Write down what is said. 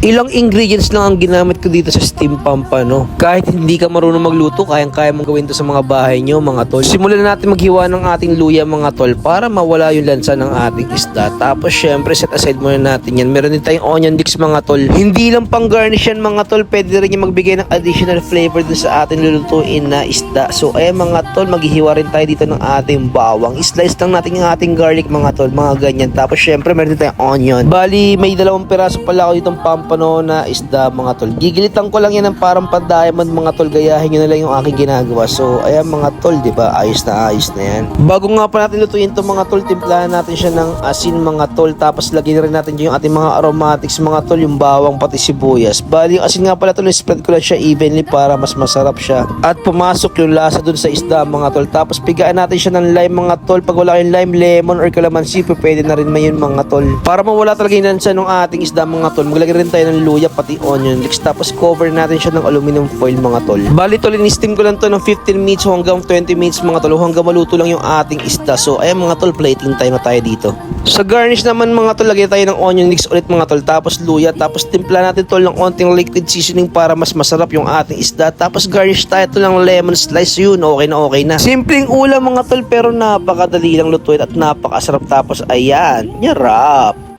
Ilang ingredients lang ang ginamit ko dito sa steam pampa, no? Kahit hindi ka marunong magluto, kayang-kaya mong gawin to sa mga bahay nyo, mga tol. Simulan na natin maghiwa ng ating luya, mga tol, para mawala yung lansa ng ating isda. Tapos, syempre, set aside muna natin yan. Meron din tayong onion leeks, mga tol. Hindi lang pang garnish yan, mga tol. Pwede rin yung magbigay ng additional flavor dun sa ating lulutuin na isda. So, ayan, mga tol, maghihiwa rin tayo dito ng ating bawang. Slice lang natin yung ating garlic, mga tol, mga ganyan. Tapos, syempre, meron din tayong onion. Bali, may dalawang piraso pala ako ditong pampano na isda, mga tol. Gigilitan ko lang yan ng parang pan-diamond, mga tol. Gayahin nyo na lang yung aking ginagawa. So, ayan, mga tol, di ba? Ayos na ayos na yan. Bago nga pa natin lutuin to mga tol, timplahan natin siya ng asin, mga tol. Tapos, lagyan rin natin yung ating mga aromatics, mga tol, yung bawang, pati sibuyas. Bali, yung asin nga pala tol, spread ko lang siya evenly para mas masarap siya. At pumasok yung lasa dun sa isda, mga tol. Tapos, pigaan natin siya ng lime, mga tol. Pag wala kayong lime, lemon, or calamansi, pwede na rin may mga tol. Para mawala talaga yung lansa ng ating isda, mga tol, maglagay rin tayo ng luya, pati onion leeks. Tapos, cover natin siya ng aluminum foil, mga tol. Bali, tol, in-steam ko lang to ng 15 minutes hanggang 20 minutes, mga tol, hanggang maluto lang yung ating isda. So, ayan, mga tol, plating time na tayo dito. Sa garnish naman, mga tol, lagay tayo ng onion leeks ulit, mga tol. Tapos, luya. Tapos, timpla natin tol ng onting liquid seasoning para mas masarap yung ating isda. Tapos, garnish tayo tol ng lemon slice. Yun, okay na okay na. Simpleng ulam, mga tol, pero napakadali lang lutuin at napakasarap. Tapos, ayan, nyarap.